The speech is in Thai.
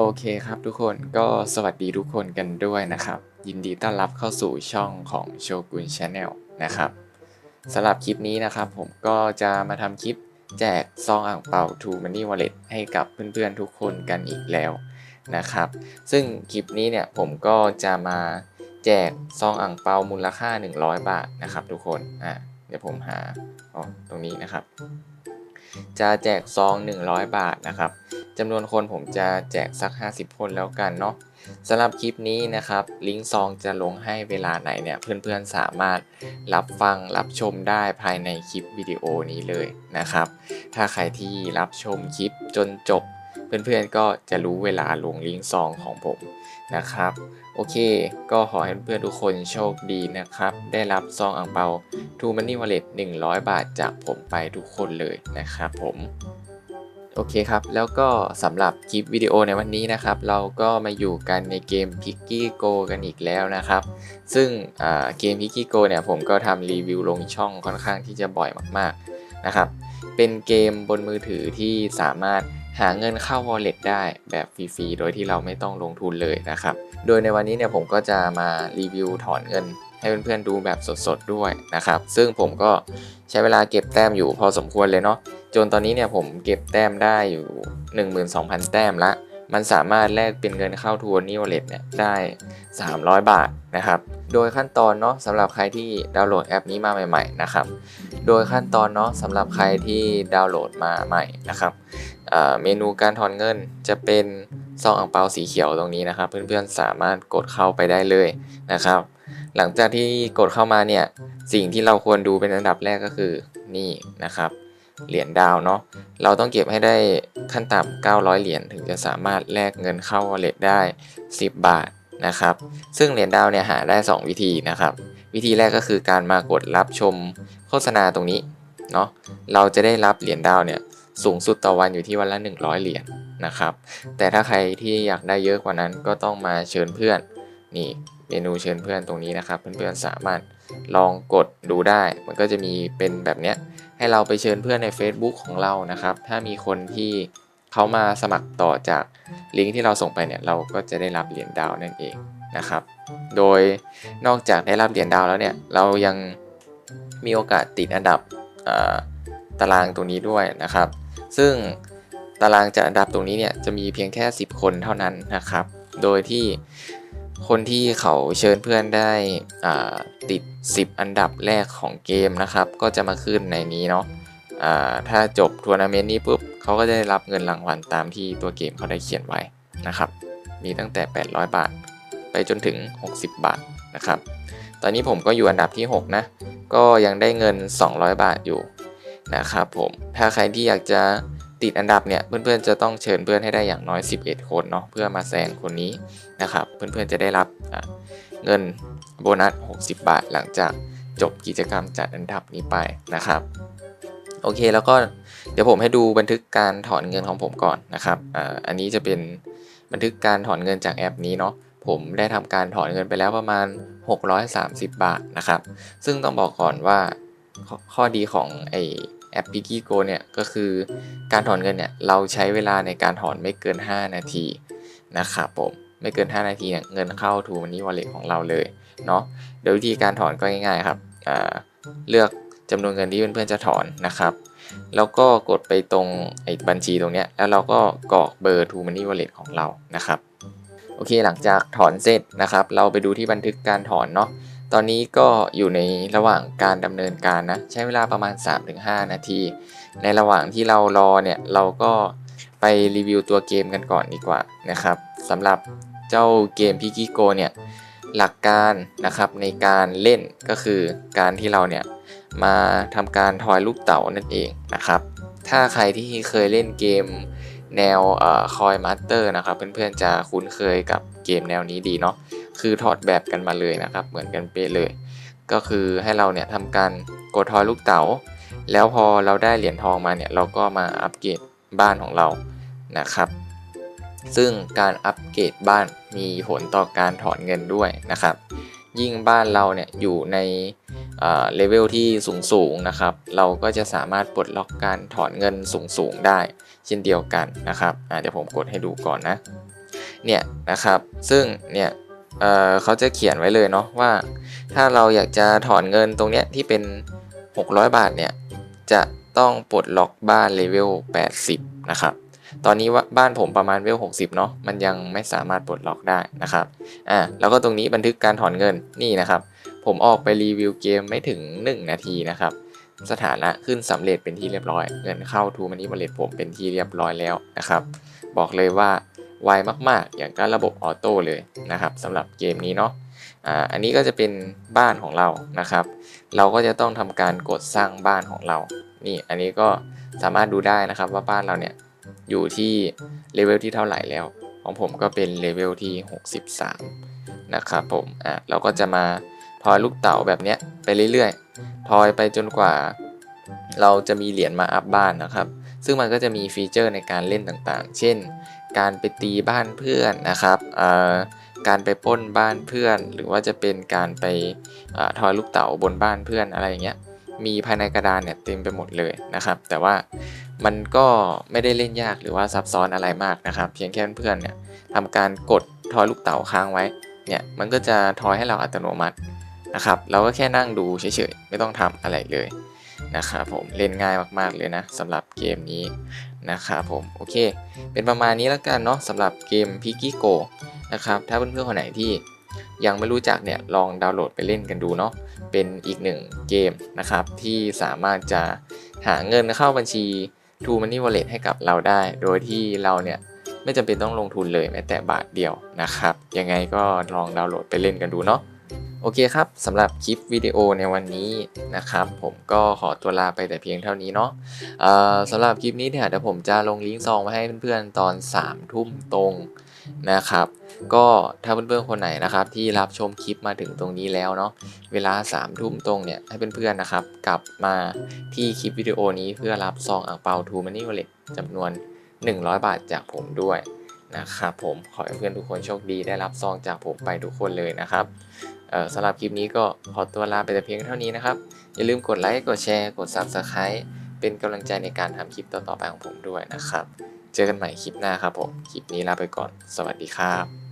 โอเคครับทุกคนก็สวัสดีทุกคนกันด้วยนะครับ ยินดีต้อนรับเข้าสู่ช่องของโชกุนชาแนลนะครับสำหรับคลิปนี้นะครับ ผมก็จะมาทำคลิปแจกซองอ่างเปา To Money Wallet ให้กับเพื่อนๆทุกคนกันอีกแล้วนะครับ ซึ่งคลิปนี้เนี่ยผมก็จะมาแจกซองอ่างเปามูลค่า 100 บาทนะครับ ทุกคนอะเดี๋ยวผมหาอ๋อตรงนี้นะครับ จะแจกซอง 100 บาทนะครับ จำนวนคนผมจะแจกสัก 50 คนแล้วกันเนาะสำหรับคลิปนี้นะครับ ลิงก์ซองจะลงให้เวลาไหนเนี่ยเพื่อนๆสามารถรับฟังรับชมได้ภายในคลิปวิดีโอนี้เลยนะครับ ถ้าใครที่รับชมคลิปจนจบ เพื่อนๆก็จะรู้เวลาลงลิงก์ซองของผมนะครับ โอเค ก็ขอให้เพื่อนๆทุกคนโชคดีนะครับ ได้รับซองอ่างเปาทูมันนี่วอลเล็ต100 บาทจากผมไปทุกคนเลยนะครับผม โอเคครับ แล้วก็สำหรับคลิปวิดีโอในวันนี้นะครับ เราก็มาอยู่กันในเกม p i c k y Go กันอีกแล้วนะครับ ซึ่งเกม p i c k y Go เนี่ยผมก็ทำรีวิวลงช่องค่อนข้างที่จะบ่อยมากๆนะครับ เป็นเกมบนมือถือที่สามารถหาเงินเข้า wallet ได้แบบฟรีๆ โดยที่เราไม่ต้องลงทุนเลยนะครับ โดยในวันนี้เนี่ยผมก็จะมารีวิวถอนเงินให้เพื่อนๆดูแบบสดๆด้วยนะครับ ซึ่งผมก็ใช้เวลาเก็บแต้มอยู่พอสมควรเลยเนาะ จนตอนนี้เนี่ยผมเก็บแต้มได้อยู่ 12,000 แต้มละ มันสามารถแลกเป็นเงินเข้าทัวร์นิวเลตเนี่ยได้ 300 บาทนะครับ โดยขั้นตอนเนาะสำหรับใครที่ดาวน์โหลดแอปนี้มาใหม่ๆนะครับ โดยขั้นตอนเนาะสำหรับใครที่ดาวน์โหลดมาใหม่นะครับเมนูการถอนเงินจะเป็นซองอ่างเปาสีเขียวตรงนี้นะครับ เพื่อนๆสามารถกดเข้าไปได้เลยนะครับ หลังจากที่กดเข้ามาเนี่ยสิ่งที่เราควรดูเป็นอันดับแรกก็คือนี่นะครับ เหรียญดาวเนาะ เราต้องเก็บให้ได้ขั้นต่ำ900 เหรียญถึงจะสามารถแลกเงินเข้า wallet ได้ 10 บาทนะครับ ซึ่งเหรียญดาวเนี่ยหาได้ 2 วิธีนะครับ วิธีแรกก็คือการมากดรับชมโฆษณาตรงนี้เนาะ เราจะได้รับเหรียญดาวเนี่ยสูงสุดต่อวันอยู่ที่วันละ 100 เหรียญนะครับ แต่ถ้าใครที่อยากได้เยอะกว่านั้นก็ต้องมาเชิญเพื่อนนี่เมนูเชิญเพื่อนตรงนี้นะครับ เพื่อนๆสามารถลองกดดูได้ มันก็จะมีเป็นแบบเนี้ย ให้เราไปเชิญเพื่อนใน Facebook ของเรานะครับ ถ้ามีคนที่เขามาสมัครต่อจากลิงก์ที่เราส่งไปเนี่ยเราก็จะได้รับเหรียญดาวนั่นเองนะครับ โดยนอกจากได้รับเหรียญดาวแล้วเนี่ยเรายังมีโอกาสติดอันดับตารางตรงนี้ด้วยนะครับ ซึ่งตารางจัดอันดับตรงนี้เนี่ยจะมีเพียงแค่ 10 คนเท่านั้นนะครับ โดยที่ คนที่เขาเชิญเพื่อนได้ติด 10 อันดับแรกของเกมนะครับ ก็จะมาขึ้นในนี้เนาะถ้าจบทัวร์นาเมนต์นี้ปุ๊บเขาก็จะได้รับเงินรางวัลตามที่ตัวเกมเขาได้เขียนไว้นะครับ มีตั้งแต่ 800 บาท ไปจนถึง 60 บาทนะครับ ตอนนี้ผมก็อยู่อันดับที่ 6 นะ ก็ยังได้เงิน 200 บาทอยู่นะครับผม ถ้าใครที่อยากจะ ติดอันดับเนี่ยเพื่อนๆจะต้องเชิญเพื่อนให้ได้อย่างน้อย 11 คนเนาะเพื่อมาแซงคนนี้นะครับ เพื่อนๆจะได้รับเงินโบนัส 60 บาทหลังจากจบกิจกรรมจัดอันดับนี้ไปนะครับโอเคแล้วก็เดี๋ยวผมให้ดูบันทึกการถอนเงินของผมก่อนนะครับอันนี้จะเป็นบันทึกการถอนเงินจากแอปนี้เนาะผมได้ทำการถอนเงินไปแล้วประมาณ 630 บาทนะครับ ซึ่งต้องบอกก่อนว่าข้อดีของไอ ป p i กี้โกเนี่ยก็คือการถอนเงินเนี่ยเราใช้เวลาในการถอนไม่เกิน 5 นาทีนะครับผมไม่เกิน 5 นาทีเนี่ยเงินเข้าทูมันนี่วอลเล็ตของเราเลยเนาะโดยวิธีการถอนก็ง่ายๆครับเลือกจำนวนเงินที่เพื่อนๆจะถอนนะครับ แล้วก็กดไปตรงไอ้บัญชีตรงเนี้ยแล้วเราก็กรอกเบอร์ทูมันนี่วอลเล็ตของเรานะครับ โอเคหลังจากถอนเสร็จนะครับ เราไปดูที่บันทึกการถอนเนาะ ตอนนี้ก็อยู่ในระหว่างการดำเนินการนะ ใช้เวลาประมาณ 3-5 นาที ในระหว่างที่เรารอเนี่ย เราก็ไปรีวิวตัวเกมกันก่อนดีกว่านะครับสำหรับเจ้าเกมพิกิโกเนี่ยหลักการนะครับในการเล่นก็คือการที่เราเนี่ยมาทำการทอยลูกเต๋านั่นเองนะครับ ถ้าใครที่เคยเล่นเกมแนวคอยมาสเตอร์นะครับ เพื่อนๆจะคุ้นเคยกับเกมแนวนี้ดีเนาะ คือถอดแบบกันมาเลยนะครับ เหมือนกันเป๊ะเลย ก็คือให้เราเนี่ยทำการกดทอยลูกเต๋า แล้วพอเราได้เหรียญทองมาเนี่ยเราก็มาอัปเกรดบ้านของเรานะครับ ซึ่งการอัปเกรดบ้านมีผลต่อการถอนเงินด้วยนะครับ ยิ่งบ้านเราเนี่ยอยู่ในเลเวลที่สูงสูงนะครับ เราก็จะสามารถปลดล็อกการถอนเงินสูงสูงได้ เช่นเดียวกันนะครับเดี๋ยวผมกดให้ดูก่อนนะ เนี่ยนะครับ ซึ่งเนี่ย เเขาจะเขียนไว้เลยเนาะว่า ถ้าเราอยากจะถอนเงินตรงเนี้ยที่เป็น 600 บาทเนี่ยจะต้องปลดล็อกบ้านเลเวล 80 นะครับ ตอนนี้ว่าบ้านผมประมาณเวล 60 เนาะมันยังไม่สามารถปลดล็อกได้นะครับ อ่าแล้วก็ตรงนี้บันทึกการถอนเงินนี่นะครับ ผมออกไปรีวิวเกมไม่ถึง 1 นาทีนะครับ สถานะขึ้นสำเร็จเป็นที่เรียบร้อย เงินเข้าทูมันนี่บริเลตผมเป็นที่เรียบร้อยแล้วนะครับ บอกเลยว่า ไวมาก ๆ อย่างกับระบบออโต้เลยนะครับสำหรับเกมนี้เนาะอ่าอันนี้ก็จะเป็นบ้านของเรานะครับ เราก็จะต้องทำการกดสร้างบ้านของเรา นี่อันนี้ก็สามารถดูได้นะครับว่าบ้านเราเนี่ยอยู่ที่เลเวลที่เท่าไหร่แล้ว ของผมก็เป็นเลเวลที่ 63 นะครับผมอะเราก็จะมาทอยลูกเต๋าแบบเนี้ยไปเรื่อยๆ ทอยไปจนกว่า เราจะมีเหรียญมาอัพบ้านนะครับ ซึ่งมันก็จะมีฟีเจอร์ในการเล่นต่างๆ เช่น การไปตีบ้านเพื่อนนะครับการไปป้นบ้านเพื่อน หรือว่าจะเป็นการไปอทอยลูกเต๋าบนบ้านเพื่อนอะไรอย่างเงี้ยมีภายในกระดานเนี่ยเต็มไปหมดเลยนะครับ แต่ว่ามันก็ไม่ได้เล่นยากหรือว่าซับซ้อนอะไรมากนะครับ เพียงแค่เพื่อนเนี่ยทำการกดทอยลูกเต๋าค้างไว้เนี่ยมันก็จะทอยให้เราอัตโนมัตินะครับเราก็แค่นั่งดูเฉยๆไม่ต้องทำอะไรเลยนะครับผมเล่นง่ายมากๆเลยนะสำหรับเกมนี้ นะครับผมโอเค เป็นประมาณนี้แล้วกันเนาะสำหรับเกม p i g g y Go นะครับถ้าเพื่อนๆคนไหนที่ยังไม่รู้จักเนี่ยลองดาวน์โหลดไปเล่นกันดูเนาะเป็นอีกหนึ่งเกมนะครับที่สามารถจะหาเงินเข้าบัญชี True Money Wallet ให้กับเราได้ โดยที่เราเนี่ยไม่จำเป็นต้องลงทุนเลยแม้แต่บาทเดียวนะครับยังไงก็ลองดาวน์โหลดไปเล่นกันดูเนาะ โอเคครับสำหรับคลิปวิดีโอในวันนี้นะครับ ผมก็ขอตัวลาไปแต่เพียงเท่านี้เนาะเอ่อสำหรับคลิปนี้เนี่ยเดี๋ยวผมจะลงลิงก์ซองมาให้เพื่อนๆตอน3ามทุ่มตรงนะครับ ก็ถ้าเพื่อนๆคนไหนนะครับ ที่รับชมคลิปมาถึงตรงนี้แล้วเนาะเวลา3ามทุ่มตรงเนี่ยให้เพื่อนๆนะครับ กลับมาที่คลิปวิดีโอนี้เพื่อรับซองอ่างเปาทูมันนี่วอลเล็ตจำนวน 100 บาทจากผมด้วย นะครับผมขอให้เพื่อนทุกคนโชคดีได้รับซองจากผมไปทุกคนเลยนะครับสำหรับคลิปนี้ก็ขอตัวลาไปแต่เพียงเท่านี้นะครับ อย่าลืมกดไลค์กดแชร์กด Subscribe เป็นกำลังใจในการทำคลิปต่อๆไปของผมด้วยนะครับ เจอกันใหม่คลิปหน้าครับผม คลิปนี้ลาไปก่อน สวัสดีครับ